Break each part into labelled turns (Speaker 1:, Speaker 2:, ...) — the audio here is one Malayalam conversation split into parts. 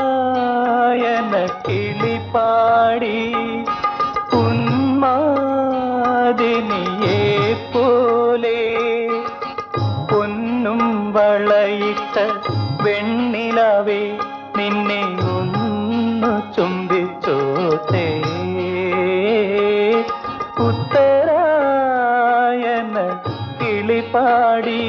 Speaker 1: ഉത്തരായന കിളിപ്പാടി ഉന്മാദിനിയെ പോലെ പൊന്നും വളയിട്ട വെണ്ണിലവേ നിന്നെ ഒന്ന് ചുംബിച്ചോട്ടെ. ഉത്തരായന കിളിപ്പാടി.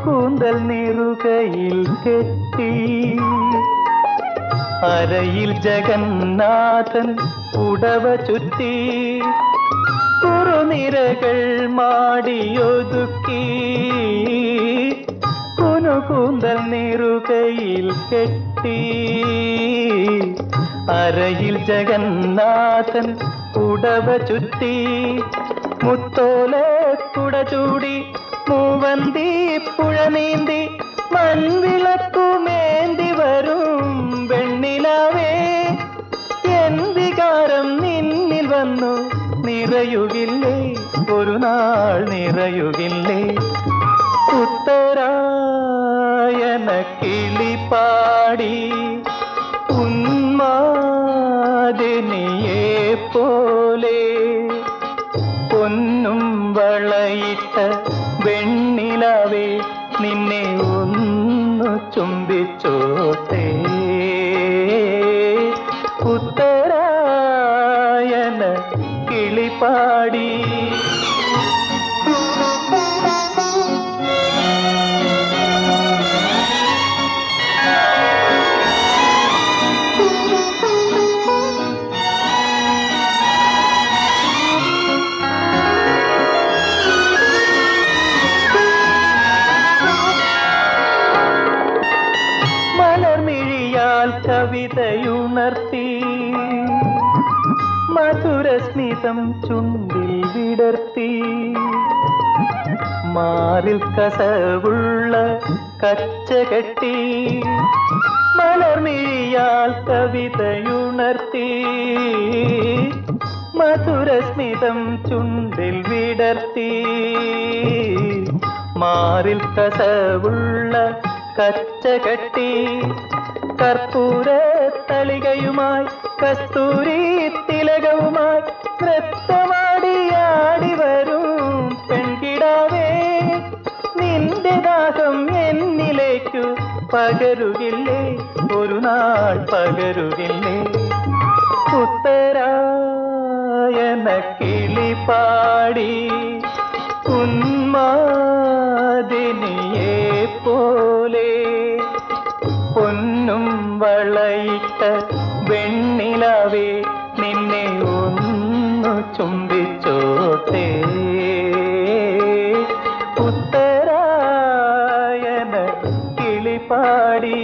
Speaker 1: കുനുകൂന്തൽ നിറുകയിൽ കെട്ടി. അരയിൽ ജഗന്നാഥൻ ഉടവ ചുറ്റി. കുറുനിരകൾ മാടിയൊതുക്കി. കുനുകൂന്തൽ നിറുകയിൽ കെട്ടി. അരയിൽ ജഗന്നാഥൻ ഉടവ ചുറ്റി. മുത്തോലെ കുട ചൂടി മൂവന്തി നീന്തി മൺവിളക്കുമേന്തി വരും വെണ്ണിലാവേ. എൻ വികാരം നിന്നിൽ വന്നു നിറയുകില്ലേ? ഒരു നാൾ നിറയുകില്ലേ? ഉത്തരായന കിളിപ്പാടി ഉന്മാദിനിയെ പോലെ പൊന്നും വളയിട്ട നിന്നെ ഒന്ന് ചുംബിച്ചോട്ടേ. ഉത്തരായന കിളിപ്പാടി കവിതയുണർത്തി മധുരസ്മിതം ചുണ്ടിൽ വിടർത്തി. മാറിൽ കസവുള്ള കച്ച കെട്ടി. മലർമിഴിയാൽ കവിതയുണർത്തി. മധുരസ്മിതം ചുണ്ടിൽ വിടർത്തി. മാറിൽ കസവുള്ള കച്ച കെട്ടി. കർപ്പൂര തളികയുമായി കസ്തൂരി തിലകവുമായി നൃത്തമാടിയാടി വരും പെൺകിടാവേ നിന്റെ ദാഹം എന്നിലേക്കു പകരുകില്ലേ ഒരു നാൾ പകരുകില്ലേ ഉത്തരായന കിളിപ്പാടി ഉന്മാദിനിയെ പെണ്ണിലവേ നിന്നെ ഒന്നു ചുംബിച്ചോട്ടേ. ഉത്തരായന കിളിപ്പാടി